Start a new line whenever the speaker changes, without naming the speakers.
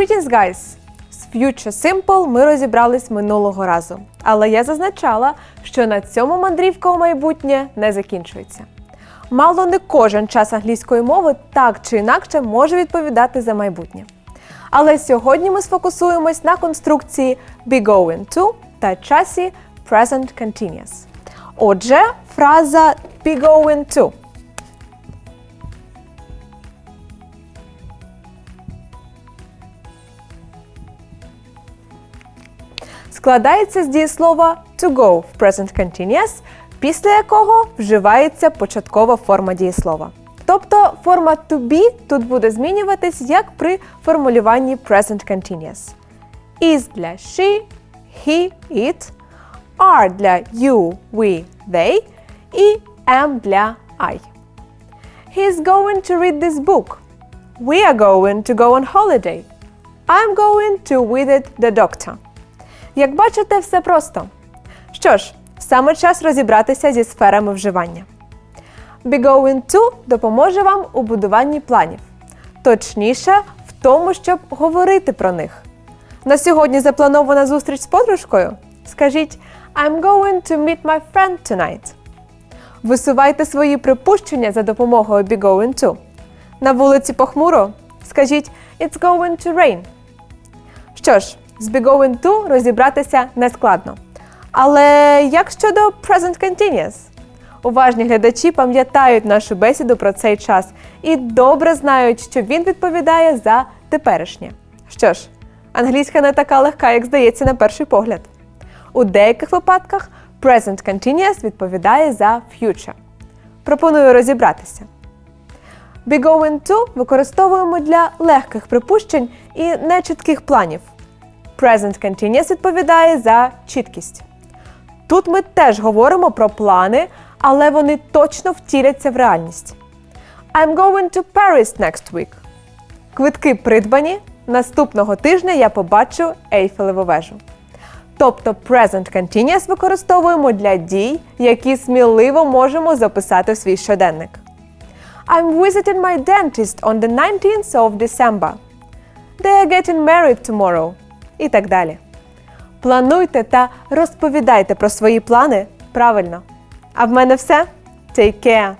Greetings, guys! З Future Simple ми розібрались минулого разу. Але я зазначала, що на цьому мандрівка у майбутнє не закінчується. Мало не кожен час англійської мови так чи інакше може відповідати за майбутнє. Але сьогодні ми сфокусуємось на конструкції be going to та часі present continuous. Отже, фраза be going to. Складається з дієслова to go в present continuous, після якого вживається початкова форма дієслова. Тобто форма to be тут буде змінюватись як при формулюванні present continuous. Is для she, he, it, are для you, we, they і am для I. He's going to read this book. We are going to go on holiday. I'm going to visit the doctor. Як бачите, все просто. Що ж, саме час розібратися зі сферами вживання. Be going to допоможе вам у будуванні планів, точніше, в тому, щоб говорити про них. На сьогодні запланована зустріч з подружкою? Скажіть I'm going to meet my friend tonight. Висувайте свої припущення за допомогою be going to. На вулиці похмуро? Скажіть It's going to rain. Що ж, з be going to розібратися не складно. Але як щодо present continuous? Уважні глядачі пам'ятають нашу бесіду про цей час і добре знають, що він відповідає за теперішнє. Що ж, англійська не така легка, як здається на перший погляд. У деяких випадках present continuous відповідає за future. Пропоную розібратися. Be going to використовуємо для легких припущень і нечітких планів. Present Continuous відповідає за чіткість. Тут ми теж говоримо про плани, але вони точно втіляться в реальність. I'm going to Paris next week. Квитки придбані. Наступного тижня я побачу Ейфелеву вежу. Тобто Present Continuous використовуємо для дій, які сміливо можемо записати в свій щоденник. I'm visiting my dentist on the 19th of December. They are getting married tomorrow. І так далі. Плануйте та розповідайте про свої плани правильно. А в мене все. Take care!